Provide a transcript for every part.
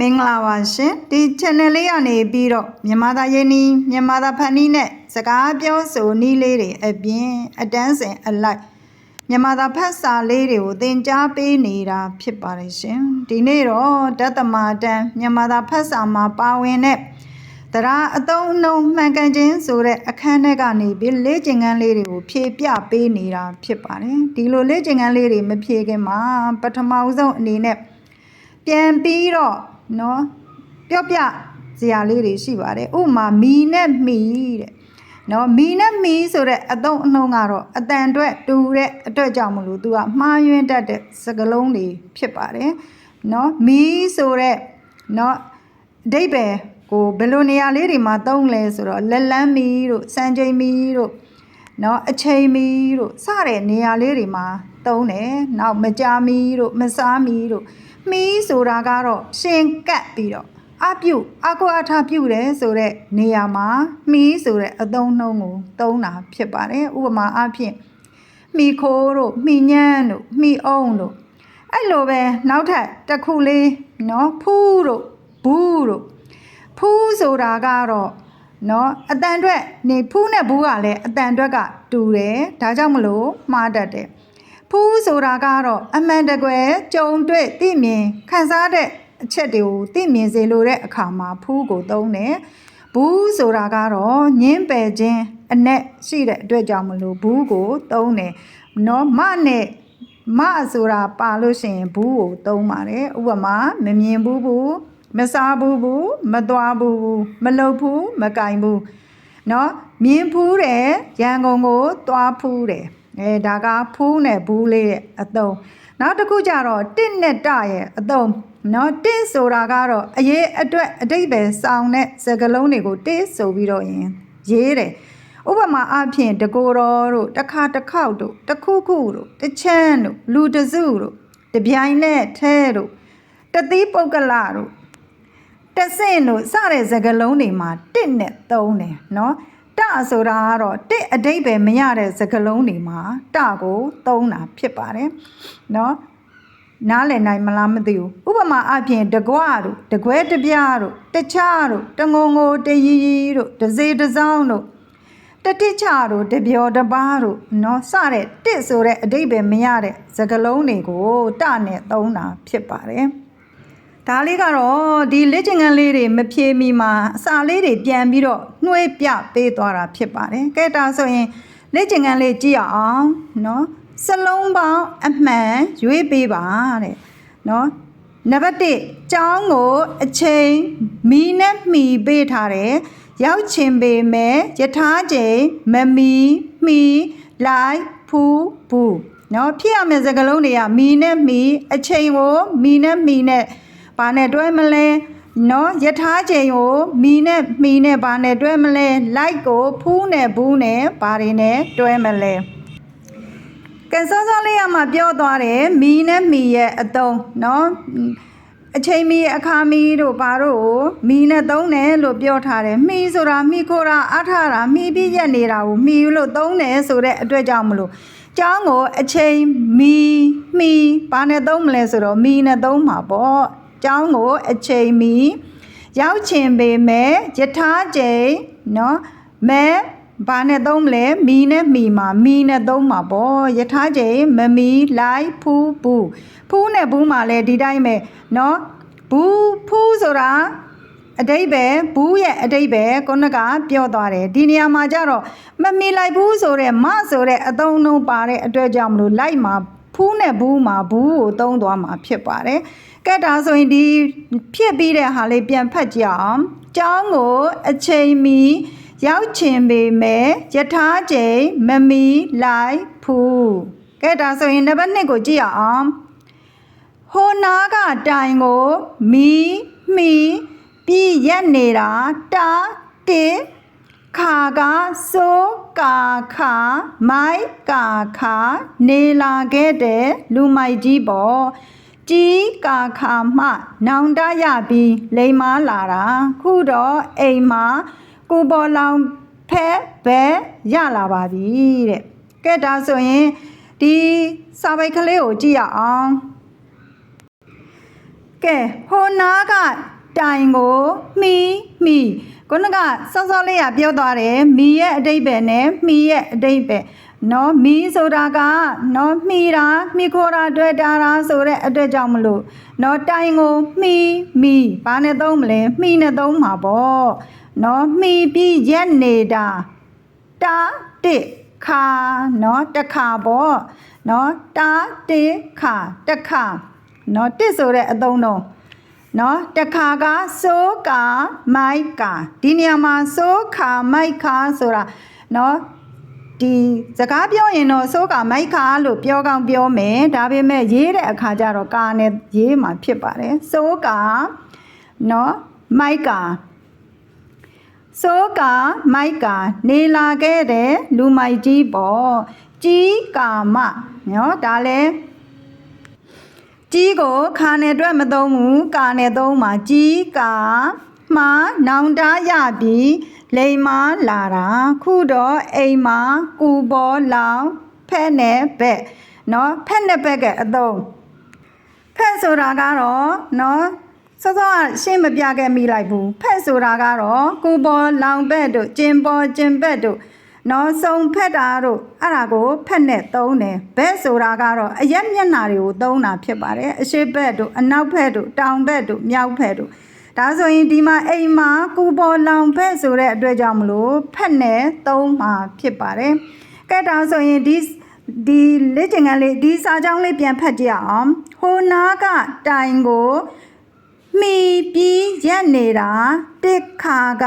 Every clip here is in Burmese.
မင်္ဂလာပါရှင်ဒီ channel လေးကနေပြီးတော့မြန်မာသားရင်းနှီးမြန်မာသားဖန်နီးနဲ့စကားပြောဆိုနည်းလေးတွေအပြင်အတန်းစင်အလိုက်မြန်မာသားဖတ်စာလေးတွေကိုသင်ကြားပေးနေတာဖြစ်ပါတယ်ရှင်ဒီနေ့တော့တသမတန်မြန်မာသားဖတ်စာမှာပါဝင်တဲ့တရားအသုံးအနှုန်းမှန်ကန်ခြင်းဆိုတဲ့အခန်းထဲကနေပြီးလေ့ကျင့်ခန်းလေးတွေကိုဖြည့်ပြပေးနေတာဖြစ်ပါတယ်ဒီလိုလေ့ကျင့်ခန်းလေးတွေမဖြည့်ခင်မှာပထမဦးဆုံးအနေနဲ့ပြန်ပြီးတော့ နော်ပြော့ပြဇာလေးတွေရှိပါတယ်ဥမာမီနဲ့မီတဲ့နော်မီနဲ့မီဆိုတဲ့အသုံးအနှုန်းကတော့အတန်အတွက်တူတဲ့အတွက်ကြောင့်မလို့သူကမှားယွင်းတတ်တဲ့စကလုံးတွေဖြစ်ပါတယ်နော်မီဆိုတဲ့နော်အဓိပ္ပာယ်ကိုဘယ်လိုနေရာလေးတွေမှာသုံးလဲဆိုတော့လက်လန်းမီတို့စံချိန်မီတို့နော်အချိန်မီတို့စတဲ့နေရာလေးတွေမှာသုံးတယ်နောက်မကြာမီတို့မစားမီတို့ မီးဆိုတာကတော့ရှင်ကပ်ပြီးတော့အပြုအကုအထပြုတယ်ဆိုတဲ့နေရာမှာမီးဆိုတဲ့အသုံးနှုန်းကိုသုံးတာဖြစ်ပါတယ်ဥပမာအဖြစ်မီခိုးတို့မီညန်းတို့မီအုံတို့အဲ့လိုပဲနောက်ထပ်တစ်ခုလေးနော်ဖူးတို့ဘူးတို့ဖူးဆိုတာကတော့နော်အတန်အတွက်နေဖူးနဲ့ဘူးကလည်းအတန်အတွက်ကတူတယ်ဒါကြောင့်မလို့မှားတတ်တယ် ဖူးဆိုတာကတော့အမှန်တကွယ်ကြုံတွေ့သိမြင်ခံစားတဲ့အချက်တွေကိုသိမြင်စေလိုတဲ့အခါမှာဖူးကိုသုံးတယ်ဘူးဆိုတာကတော့ညင်းပယ်ခြင်းအ내ရှိတဲ့အတွက်ကြောင့်မလို့ဘူးကိုသုံးတယ်နော်မနဲ့မဆိုတာပါလို့ရှိရင်ဘူးကိုသုံးပါတယ်ဥပမာမမြင်ဘူးဘူးမစားဘူးဘူးမသွားဘူးဘူးမလုပ်ဘူးမကင်ဘူးနော်မြင်ဖူးတယ်ရန်ကုန်ကိုသွားဖူးတယ် အဲဒါကဖူးနဲ့ဘူးလေးရဲ့အသုံးနောက်တစ်ခုကြတော့တင့်နဲ့တရဲ့အသုံးနော်တင့်ဆိုတာကတော့အရေးအတွက်အတိတ်ပဲစောင်းတဲ့စကလုံးတွေကိုတင့်ဆိုပြီးတော့ရင်ရေးတယ်ဥပမာအဖြစ်တကိုတော်တို့တစ်ခါတစ်ခေါက်တို့တစ်ခုခုတို့တစ်ချမ်းတို့လူတစုတို့တပြိုင်နဲ့ထဲတို့တသီးပုဂ္ဂလတို့တဆင့်တို့စတဲ့စကလုံးတွေမှာတင့်နဲ့သုံးတယ်နော် ဆိုတာကတော့တစ်အတိတ်ပဲမရတဲ့စကားလုံးတွေမှာတကိုသုံးတာဖြစ်ပါတယ်နော်နားလည်နိုင်မလားမသိဘူးဥပမာအပြင်တကွတို့တကွဲတပြားတို့တခြားတို့တငုံငိုတရီရီတို့တစေတစောင်းတို့တတိချတို့တပြောတပါးတို့နော်စတဲ့တစ်ဆိုတဲ့အတိတ်ပဲမရတဲ့စကားလုံးတွေကိုတနဲ့သုံးတာဖြစ်ပါတယ် ဒါလေးကတော့ဒီလက်ကျင်ကန်လေးတွေမဖြေမီမှာအစာလေးတွေပြန်ပြီးတော့နှွှဲပြပေးသွားတာဖြစ်ပါတယ်။ကဲဒါဆိုရင်လက်ကျင်ကန်လေးကြည့်အောင်နော်စလုံးပေါင်းအမှန်ရွေးပေးပါတဲ့နော်နံပါတ်1ចောင်းကိုအချိန်မီနဲ့မှီပေးထားတယ်ရောက်ချင်ပေမဲ့ယထာချိန်မမီမှီလိုက်ဖူးဘူးနော်ဖြစ်ရမယ့်စကားလုံးတွေကမီနဲ့မှီအချိန်ကိုမီနဲ့မှီနဲ့ ဘာနဲ့တွဲမလဲနော်ယထာချိန်ကိုမီနဲ့မီနဲ့ဘာနဲ့တွဲမလဲလိုက်ကိုဖူးနဲ့ဘူးနဲ့ဘာတွေနဲ့တွဲမလဲကဲစောစောလေးကမှပြောသွားတယ်မီနဲ့မီရဲ့အတုံးနော်အချိန်မီအခါမီတို့ဘာတို့ကိုမီနဲ့သုံးတယ်လို့ပြောထားတယ်မီဆိုတာမီခိုတာအထတာမီပြီးရက်နေတာကိုမီလို့သုံးတယ်ဆိုတဲ့အတွက်ကြောင့်မလို့ကျောင်းကိုအချိန်မီမီဘာနဲ့သုံးမလဲဆိုတော့မီနဲ့သုံးမှာပေါ့ ကြောင်းကိုအချိန်မီရောက်ချင်ပေမဲ့ယထာချိန်နော်မဲဘာနဲ့သုံးမလဲမီနဲ့မီမှာမီနဲ့သုံးမှာပေါ့ယထာချိန်မမီလိုက်ဖူးဘူးဖူးနဲ့ဘူးမှာလဲဒီတိုင်းပဲနော်ဘူးဖူးဆိုတာအတိတ်ပဲဘူးရဲ့အတိတ်ပဲခုနကပြောသွားတယ်ဒီနေရာမှာကြတော့မမီလိုက်ဘူးဆိုတဲ့မဆိုတဲ့အသုံးလုံးပါတဲ့အတွက်ကြောင့်မလို့လိုက်မှာ ဖူးနဲ့ဘူးမှာဘူးကိုသုံးသွားမှာဖြစ်ပါတယ်ကဲဒါဆိုရင်ဒီဖြစ်ပြီးတဲ့ဟာလေးပြန်ဖတ်ကြအောင်ကျောင်းကိုအချိန်မီရောက်ချင်ပေမဲ့ယထာချိန်မမီလိုက်ဖူးကဲဒါဆိုရင်နံပါတ်1ကိုကြည့်ရအောင်ဟိုနာကတိုင်ကိုမီမီပြီးရက်နေတာတာတစ် ခါကစိုးကာခါမိုက်ကာခါနေလာခဲ့တဲ့လူမိုက်ကြီးပေါ့ကြီးကာခါမှ နောင်တရပြီးလိမ်မာလာတာခုတော့အိမ်မှာကိုပေါ်လောင်ဖဲဘဲရလာပါပြီတဲ့ကဲဒါဆိုရင်ဒီစာပိုက်ကလေးကိုကြည့်ရအောင်ကဲဟိုနာကတိုင်ကိုမှီမှီ ခုနကစောစောလေးကပြောသွားတယ်မီရဲ့အတိတ်ပဲနဲ့မှီရဲ့အတိတ်ပဲနော်မီဆိုတာကနော်မှီတာမှီခိုတာတွေ့တာတာဆိုတဲ့အတွေ့ကြောင့်မလို့နော်တိုင်ကိုမှီမှီဘာနဲ့သုံးမလဲမှီနဲ့သုံးမှာပေါ့နော်မှီပြီးရက်နေတာတာတစ်ခါနော်တစ်ခါပေါ့နော်တာတစ်ခါတစ်ခါနော်တစ်ဆိုတဲ့အသုံးတော့ နော်တခါကစိုးကာမိုက်ကာဒီနေရာမှာစိုးခါမိုက်ခါဆိုတာနော်ဒီစကားပြောရင်တော့စိုးကာမိုက်ခါလို့ပြောကောင်းပြောမယ်ဒါပေမဲ့ရေးတဲ့အခါကျတော့ကာနဲ့ရေးမှာဖြစ်ပါတယ်စိုးကာနော်မိုက်ကာစိုးကာမိုက်ကာနေလာခဲ့တဲ့လူမိုက်ကြီးပေါ့ကြီးကာမနော်ဒါလည်း ကြီးကိုခါနဲ့အတွက်မသုံးဘူးကာနဲ့သုံးပါကြီးကာမှာနောင်တာရပြီးလိမ်မာလာတာခုတော့အိမ်မှာကူပေါ်လောင်ဖက်နဲ့ဘက်နော်ဖက်နဲ့ဘက်ကအသုံးဖက်ဆိုတာကတော့နော်စောစောကရှင်းမပြခဲ့မိလိုက်ဘူးဖက်ဆိုတာကတော့ကူပေါ်လောင်ဘက်တို့ကျင်ပေါ်ကျင်ဘက်တို့ နော်စုံဖက်တာတို့အဲ့ဒါကိုဖက်နဲ့သုံးတယ်ဘက်ဆိုတာကတော့အရက်မျက်နှာတွေကိုသုံးတာဖြစ်ပါတယ်အရှိဘက်တို့အနောက်ဘက်တို့တောင်ဘက်တို့မြောက်ဘက်တို့ဒါဆိုရင်ဒီမှာအိမ်မှာကူပေါ်လောင်ဖက်ဆိုတဲ့အတွက်ကြောင့်မလို့ဖက်နဲ့သုံးမှာဖြစ်ပါတယ်ကဲဒါဆိုရင်ဒီဒီလက်ကျင်ကန်းလေးဒီစာကြောင်းလေးပြန်ဖတ်ကြည့်အောင်ဟိုနာကတိုင်ကိုမှီပြီးရက်နေတာတစ်ခါက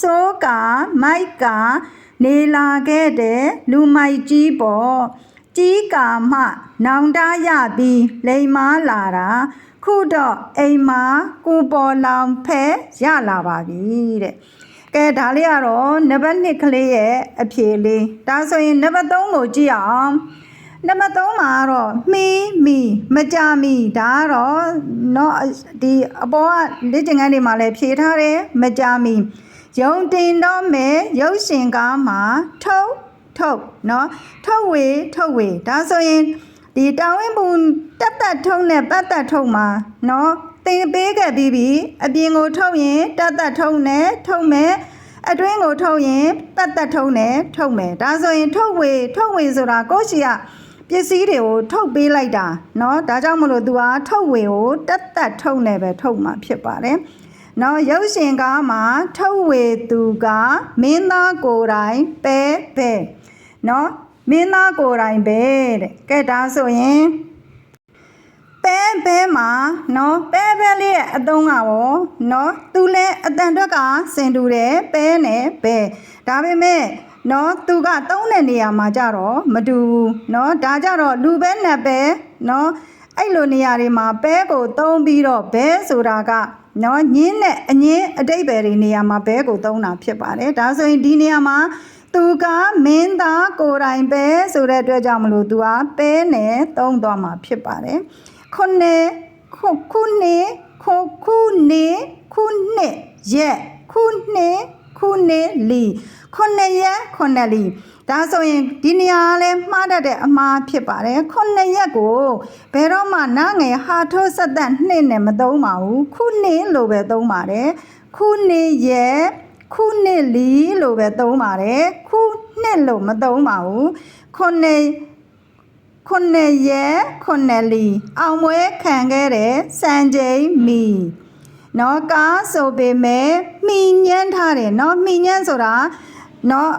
စိုးကမိုက်က နေလာခဲ့တဲ့လူမိုက်ကြီးပေါ့ကြီးကာမှနောင်တရပြီးလိမ်မာလာတာခုတော့အိမ်မှာကိုပေါ်လောင်ဖဲရလာပါပြီတဲ့ကဲဒါလေးကတော့နံပါတ်1ကလေးရဲ့အဖြေလေးဒါဆိုရင်နံပါတ်3ကိုကြည့်အောင် နံပါတ်3မှာကတော့မီမီမကြမီဒါကတော့เนาะဒီအပေါ်ကလက်ကျင်ကန်းတွေမှာလည်းဖြေထားတယ်မကြမီ ယုံတင်တော့မယ်ရုပ်ရှင်ကားမှာထုတ်ထုတ်เนาะထုတ်ဝေထုတ်ဝေဒါဆိုရင်ဒီတာဝင်းပူတက်တက်ထုံးနဲ့ပတ်တက်ထုံးမှာเนาะတင်ပေးခဲ့ပြီးပြီအပြင်ကိုထုတ်ရင်တက်တက်ထုံးနဲ့ထုတ်မယ်အတွင်းကိုထုတ်ရင်ပတ်သက်ထုံးနဲ့ထုတ်မယ်ဒါဆိုရင်ထုတ်ဝေထုတ်ဝေဆိုတာကိုယ့်ရှိက ပစ္စည်းတွေကိုထုတ်ပေးလိုက်တာเนาะဒါကြောင့်မလို့ तू ဟာထုတ်ဝေကိုတက်တက်ထုတ်နေပဲထုတ်မှာဖြစ်ပါတယ် နော်ရုပ်ရှင်ကားမှာထုတ်ဝေသူကမင်းသားကိုယ်တိုင်ပဲပဲနော်မင်းသားကိုယ်တိုင်ပဲတဲ့ကဲဒါဆိုရင်ပဲပဲမှာနော်ပဲပဲလေးရဲ့အတုံးကရောနော်သူလဲအတန်အတွက်ကစင်တူတယ်ပဲနဲ့ပဲဒါပေမဲ့နော်သူကတုံးတဲ့နေရာမှာကြတော့မတူဘူးနော်ဒါကြတော့လူပဲနဲ့ပဲနော် အဲ့လိုနေရာတွေမှာပဲကိုသုံးပြီးတော့ဘဲဆိုတာကနော်ညင်းနဲ့အငင်းအတိတ်ပဲတွေနေရာမှာဘဲကိုသုံးတာဖြစ်ပါတယ်ဒါဆိုရင်ဒီနေရာမှာသူကမင်းသားကိုယ်တိုင်ပဲဆိုတဲ့အတွက်ကြောင့်မလို့သူကပဲနဲ့သုံးသွားမှာဖြစ်ပါတယ်ခုနှစ်ခုခုနှစ်ခုခုနှစ်ခုနှစ်ရက်ခုနှစ်ခုနှစ်လီခုနှစ်ရက်ခုနှစ်လီ ဒါဆိုရင်ဒီနေရာကလည်းမှားတတ်တဲ့အမှားဖြစ်ပါတယ်ခုနှစ်ရက်ကိုဘယ်တော့မှနားငယ်ဟာထိုးဆက်သက်နှစ်နဲ့မသုံးပါဘူးခုနှစ်လို့ပဲသုံးပါတယ်ခုနှစ်ရက်ခုနှစ်လီလို့ပဲသုံးပါတယ်ခုနှစ်လို့မသုံးပါဘူးခုနှစ်ခုနှစ်ရက်ခုနှစ်လီအောင်ပွဲခံခဲ့တဲ့စံချိန်မီနော်ကားဆိုပေမဲ့မိညမ်းထားတယ်နော်မိညမ်းဆိုတာနော်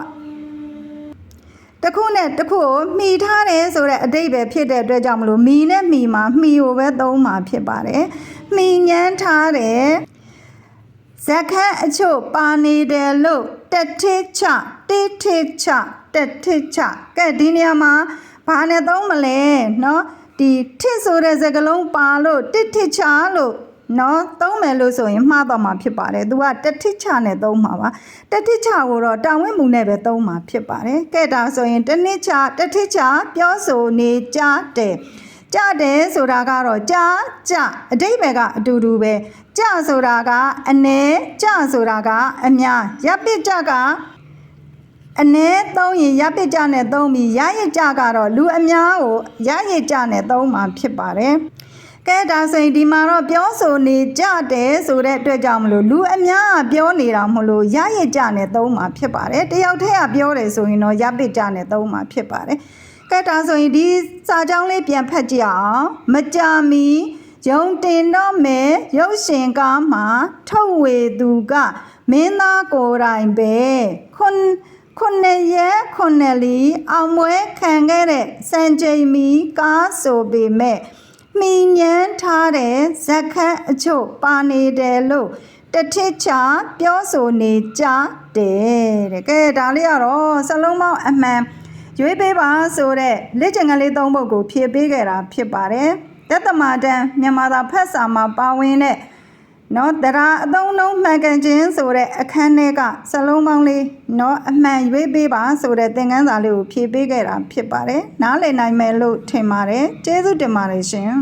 တစ်ခုနဲ့တစ်ခုကိုမှီထားတယ်ဆိုတဲ့အတိတ်ပဲဖြစ်တဲ့အတွက်ကြောင့်မလို့မီနဲ့မီမှာမှီကိုပဲသုံးမှာဖြစ်ပါတယ်။မှီညမ်းထားတယ်ဇက်ခတ်အချို့ပါနေတယ်လို့တက်ထစ်ချတိထစ်ချတက်ထစ်ချကဲဒီနေရာမှာဘာနဲ့သုံးမလဲเนาะဒီထစ်ဆိုတဲ့စကားလုံးပါလို့တစ်ထစ်ချလို့ နော်သုံးမယ်လို့ဆိုရင်မှားတော့မှာဖြစ်ပါတယ်။ तू ကတတိချနဲ့သုံးမှာပါ။တတိချကိုတော့တာဝန်မှုနဲ့ပဲသုံးမှာဖြစ်ပါတယ်။ကဲဒါဆိုရင်တနစ်ချတတိချပြောဆိုနေကြတယ်။ကြတယ်ဆိုတာကတော့ကြကြအတိတ်ပဲကအတူတူပဲ။ကြဆိုတာကအ ਨੇ ကြဆိုတာကအများရပ်ပစ်ကြကအနည်းသုံးရင်ရပစ်ကြနဲ့သုံးပြီးရရစ်ကြကတော့လူအများကိုရရစ်ကြနဲ့သုံးမှာဖြစ်ပါတယ်။ ကဲဒါဆိုရင်ဒီမှာတော့ပြောဆိုနေကြတယ်ဆိုတဲ့အတွက်ကြောင့်မလို့လူအများကပြောနေတာမလို့ရရကြနဲ့သုံးမှာဖြစ်ပါတယ်တယောက်တည်းကပြောတယ်ဆိုရင်တော့ရပစ်ကြနဲ့သုံးမှာဖြစ်ပါတယ်ကဲဒါဆိုရင်ဒီစာကြောင်းလေးပြန်ဖတ်ကြည့်အောင်မကြာမီယုံတင်တော့မယ်ရုပ်ရှင်ကားမှာထုတ်ဝေသူကမင်းသားကိုယ်တိုင်ပဲခွန်ခုနှစ်ရက်ခုနှစ်လီအောင်မွဲခံခဲ့တဲ့စံချိန်မီကားဆိုပေမဲ့ မိညမ်းထားတဲ့ဇက်ခတ်အချို့ပါနေတယ်လို့တထစ်ချပြောဆိုနေကြတယ်တဲ့ကဲဒါလေးကတော့စလုံးပေါင်းအမှန်ရွေးပေးပါဆိုတဲ့လက်ကျင်ကလေးသုံးပုဒ်ကိုဖြည့်ပေးခဲ့တာဖြစ်ပါတယ်တက်သမာတန်မြန်မာသာဖတ်စာမှာပါဝင်တဲ့ နော်တရားအသုံးလုံးမှန်ကန်ခြင်းဆိုတဲ့အခန်းထဲကစလုံးပေါင်းလေးနော်အမှန်ရွေးပေးပါဆိုတဲ့သင်ခန်းစာလေးကိုဖြည့်ပေးခဲ့တာဖြစ်ပါတယ်နားလည်နိုင်မယ်လို့ထင်ပါတယ်ကျေးဇူးတင်ပါတယ်ရှင်